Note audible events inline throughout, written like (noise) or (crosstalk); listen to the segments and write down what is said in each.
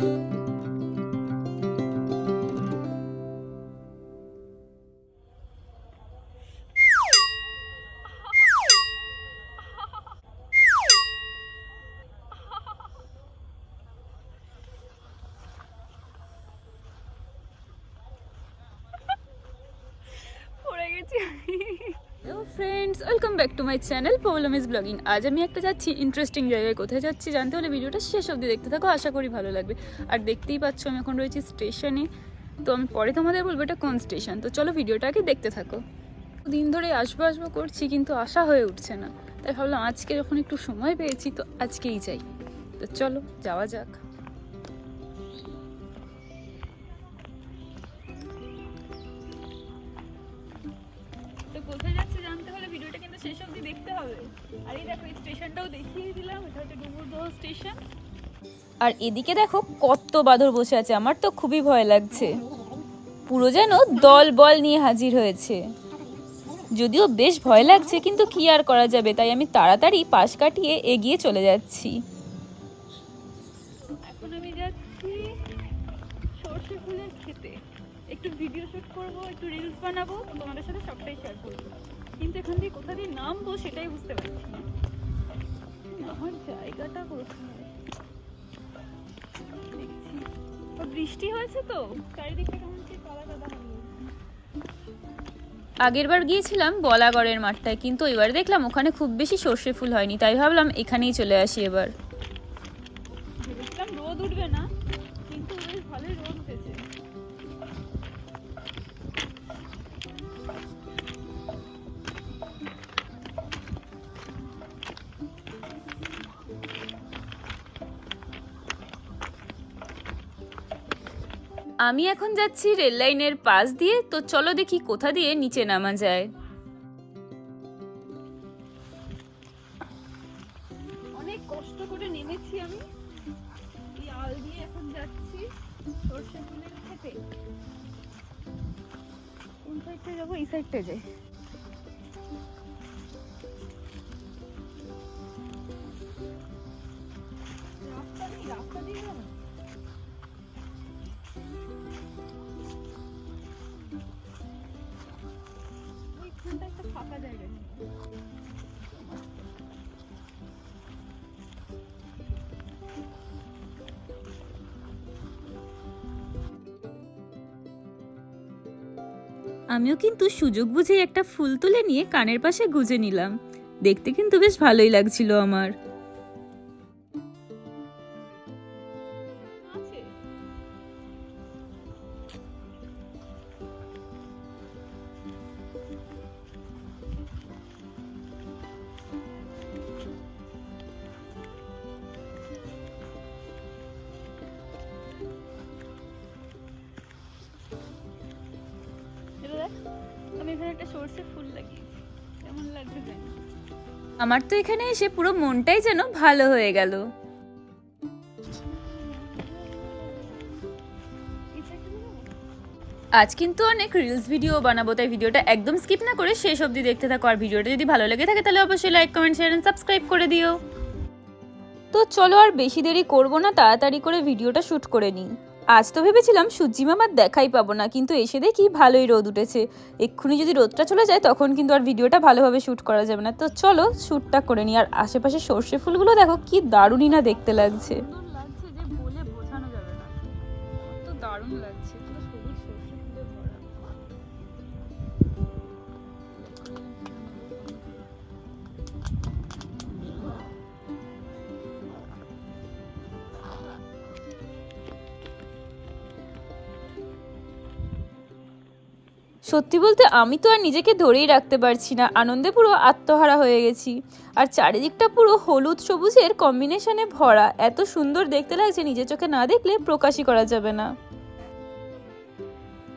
(laughs) 호랭이 취향이 friends welcome back to my channel problem is blogging আজ আমি একটা যাচ্ছি ইন্টারেস্টিং জায়গায়। কোথায় যাচ্ছি জানতে হলে ভিডিওটা শেষ অবধি দেখতে থাকো, আশা করি ভালো লাগবে। আর দেখতেই পাচ্ছ আমি এখন রয়েছি স্টেশনে। তো আমি পরে তোমাদের বলব এটা কোন স্টেশন। তো চলো ভিডিওটাকে দেখতে থাকো। দিন ধরে আসব আসব করছি, কিন্তু আশা হয়ে উঠছে না। তাই ভাবলাম আজকে যখন একটু সময় পেয়েছি, তো আজকেই যাই। তো চলো, যাওয়া যাক। আর এই দেখো স্টেশনটাও দেখিয়ে দিলাম, এটা হচ্ছে ডুমুরদহ স্টেশন। আর এদিকে দেখো কত বাঁদর বসে আছে, আমার তো খুবই ভয় লাগছে। পুরো যেন দল বল নিয়ে হাজির হয়েছে। যদিও বেশ ভয় লাগছে, কিন্তু কি আর করা যাবে, তাই আমি তাড়াতাড়ি পাশ কাটিয়ে এগিয়ে চলে যাচ্ছি এখন আমি যাচ্ছি সর্ষে ফুলের খেতে একটু ভিডিও শুট করব, একটু রিলস বানাবো, তোমাদের সাথে সবটাই শেয়ার করব। কিন্তু এখান দিয়ে কোথা দিয়ে নামবো সেটাই বুঝতে পারছি আমার জায়গাটা কোথায়? বৃষ্টি হয়েছে তো, চারিদিকটা কেমন কি কাদা কাদা। আগেরবার গিয়েছিলাম বলাগড়ের মাঠটায়, কিন্তু এবার দেখলাম ওখানে খুব বেশি সর্ষে ফুল হয়নি, তাই ভাবলাম এখানেই চলে আসি এবার। আমি এখন যাচ্ছি রেল লাইনের পাশ দিয়ে, তো চলো দেখি কোথা দিয়ে নিচে নামা যায়। অনেক কষ্ট করে নেমেছি আমি। এই আল দিয়ে এখন যাচ্ছি সর্ষে ফুলের খেতে কোন সাইডটা যাব? এই সাইডটা যাই। রাস্তা নেই রাস্তা দিয়ে যাব? আমিও কিন্তু সুযোগ বুঝে একটা ফুল তুলে নিয়ে কানের পাশে গুজে নিলাম। দেখতে কিন্তু বেশ ভালোই লাগছিল আমার। আমি এখানে একটা সর্ষে ফুল কেমন লাগবে জানি আমার তো এখানে এসে পুরো মনটাই যেন ভালো হয়ে গেল। আজ কিন্তু অনেক রিলস ভিডিও বানাবো, তাই ভিডিওটা একদম স্কিপ না করে শেষ অবধি দেখতে থাকো। আর ভিডিওটা যদি ভালো লেগে থাকে, তাহলে অবশ্যই like comment share and subscribe করে দিও। তো চলো আর বেশি দেরি করব না, তাড়াতাড়ি করে ভিডিওটা শ্যুট করে নিই। আজ তো ভেবেছিলাম সূর্যি মামার দেখাই পাবো না, কিন্তু এসে দেখি ভালোই রোদ উঠেছে। এক্ষুনি যদি রোদটা চলে যায়, তখন কিন্তু আর ভিডিওটা ভালোভাবে শ্যুট করা যাবে না। তো চলো শ্যুটটা করে নিই, আর আশেপাশে সর্ষে ফুলগুলো দেখো, কি দারুণই না দেখতে লাগছে। কত দারুণ লাগছে। সত্যি বলতে আমি তো আর নিজেকে ধরেই রাখতে পারছি না। আনন্দে পুরো আত্মহারা হয়ে গেছি। আর চারিদিকটা পুরো হলুদ সবুজের কম্বিনেশনে ভরা। এত সুন্দর দেখতে লাগছে, নিজের চোখে না দেখলে প্রকাশই করা যাবে না।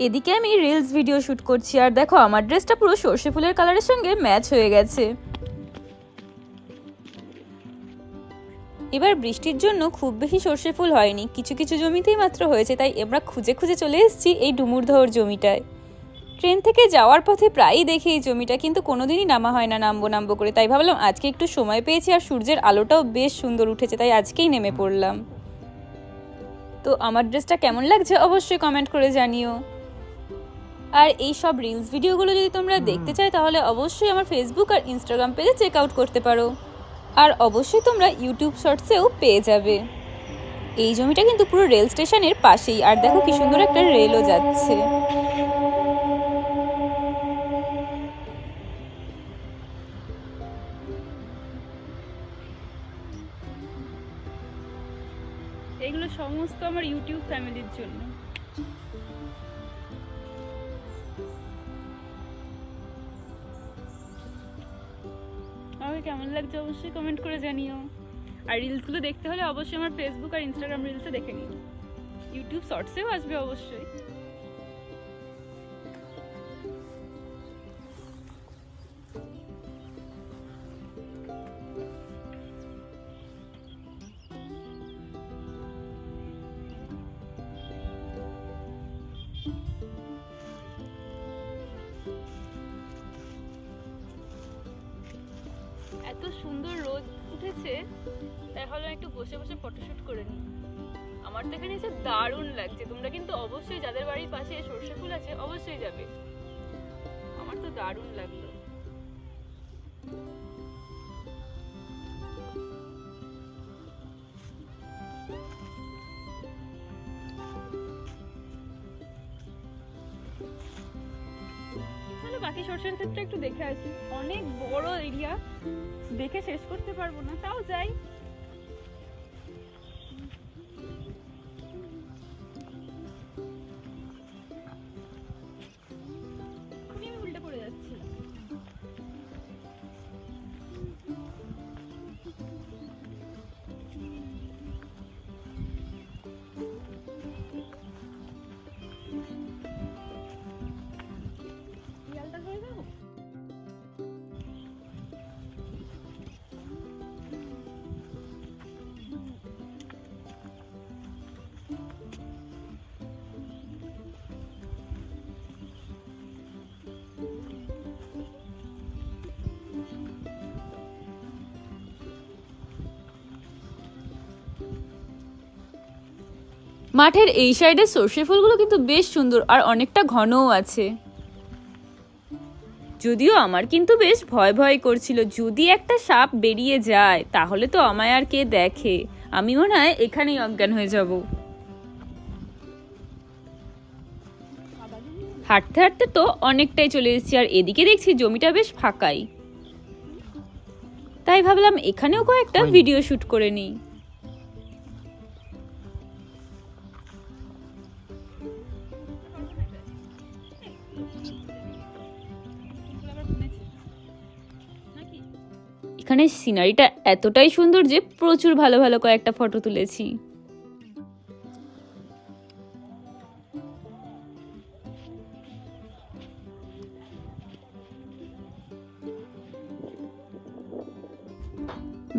এদিকে আমি রিলস ভিডিও শ্যুট করছি, আর দেখো আমার ড্রেসটা পুরো সর্ষে ফুলের কালারের সঙ্গে ম্যাচ হয়ে গেছে। এবার বৃষ্টির জন্য খুব বেশি সর্ষে ফুল হয়নি। কিছু কিছু জমিতেই মাত্র হয়েছে, তাই আমরা খুঁজে খুঁজে চলে এসেছি এই ডুমুরদহর জমিটায়। ট্রেন থেকে যাওয়ার পথে প্রায়ই দেখি এই জমিটা কিন্তু কোনোদিনই নামা হয় না, নামবো নামবো করে। তাই ভাবলাম আজকে একটু সময় পেয়েছি আর সূর্যের আলোটাও বেশ সুন্দর উঠেছে, তাই আজকেই নেমে পড়লাম। তো আমার ড্রেসটা কেমন লাগছে অবশ্যই কমেন্ট করে জানিও। আর এই সব রিলস ভিডিওগুলো যদি তোমরা দেখতে চাই তাহলে অবশ্যই আমার ফেসবুক আর ইনস্টাগ্রাম পেজে চেক আউট করতে পারো। আর অবশ্যই তোমরা ইউটিউব শর্টসেও পেয়ে যাবে। এই জমিটা কিন্তু পুরো রেল স্টেশনের পাশেই, আর দেখো কি সুন্দর একটা রেলও যাচ্ছে। সমস্ত আমার ইউটিউব ফ্যামিলির জন্য। আমাকে কেমন লাগছে অবশ্যই কমেন্ট করে জানিও। আর রিলসগুলো দেখতে হলে অবশ্যই আমার ফেসবুক আর ইনস্টাগ্রাম রিলসে দেখে নিও। ইউটিউব শর্টসেও আসবে অবশ্যই। এত সুন্দর রোদ উঠেছে, তাই ভাবলাম একটু বসে বসে ফটোশুট করে নিই। আমার তো এখানে এসে দারুণ লাগছে। তোমরা কিন্তু অবশ্যই যাদের বাড়ির পাশে সর্ষে ফুল আছে, অবশ্যই যাবে। আমার তো দারুণ লাগল। সর্ষের ক্ষেত্রে একটু দেখে আসি। অনেক বড় এরিয়া দেখে শেষ করতে পারব না। তাও যাই। মাঠের এই সাইডে সর্ষে ফুলগুলো কিন্তু বেশ সুন্দর আর অনেকটা ঘনও আছে। যদিও আমার কিন্তু বেশ ভয় ভয় করছিল যদি একটা সাপ বেরিয়ে যায় তাহলে তো আমায় আর কে দেখে। আমি মনে হয় এখানেই অজ্ঞান হয়ে যাব। হাঁটতে হাঁটতে তো অনেকটাই চলে এসেছি আর এদিকে দেখছি জমিটা বেশ ফাঁকাই। তাই ভাবলাম এখানেও কয়েকটা ভিডিও শ্যুট করে নিই। এখানে সিনারিটা এতটাই সুন্দর যে প্রচুর ভালো ভালো কয়েকটা ফটো তুলেছি।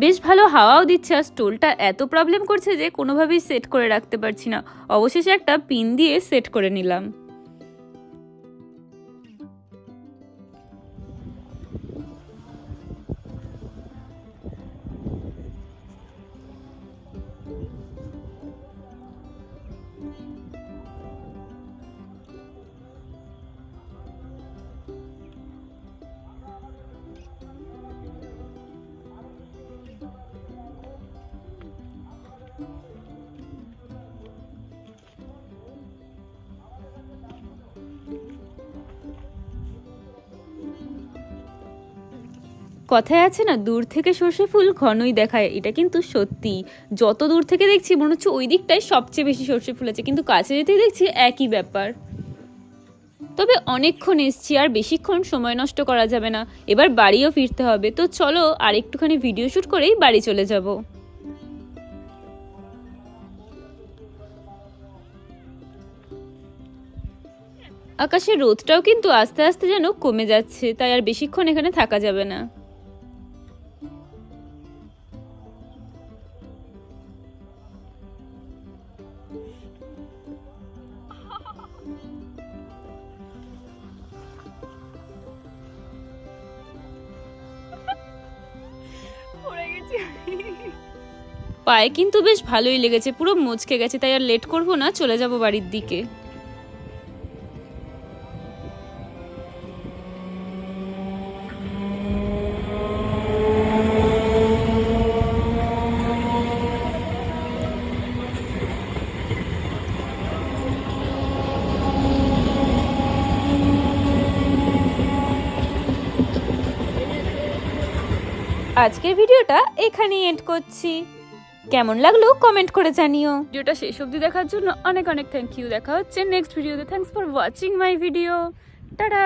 বেশ ভালো হাওয়াও দিচ্ছে আর স্টোলটা এত প্রবলেম করছে যে কোনোভাবেই সেট করে রাখতে পারছি না। অবশেষে একটা পিন দিয়ে সেট করে নিলাম। কথায় আছে না, দূর থেকে সর্ষে ফুল ঘনই দেখায়। এটা কিন্তু সত্যি। যত দূর থেকে দেখছি, মনে হচ্ছে ওই দিকটাই সবচেয়ে বেশি সর্ষে ফুল আছে, কিন্তু কাছে যেতেই দেখছি একই ব্যাপার। তবে অনেকক্ষণ এসছি, আর বেশিক্ষণ সময় নষ্ট করা যাবে না। এবার বাড়িও ফিরতে হবে। তো চলো, আর একটুখানি ভিডিও শ্যুট করেই বাড়ি চলে যাব। আকাশে রোদটাও কিন্তু আস্তে আস্তে যেন কমে যাচ্ছে, তাই আর বেশিক্ষণ এখানে থাকা যাবে না। পায়ে, কিন্তু বেশ ভালোই লেগেছে। পুরো মুচকে গেছে, তাই আর লেট করব না, চলে যাব বাড়ির দিকে। আজকের ভিডিওটা এখানেই এন্ড করছি। কেমন লাগল? কমেন্ট করে জানিও। ভিডিওটা শেষ অবধি দেখার জন্য অনেক অনেক থ্যাংক ইউ দেখা হচ্ছে নেক্সট ভিডিওতে thanks for watching my video tata.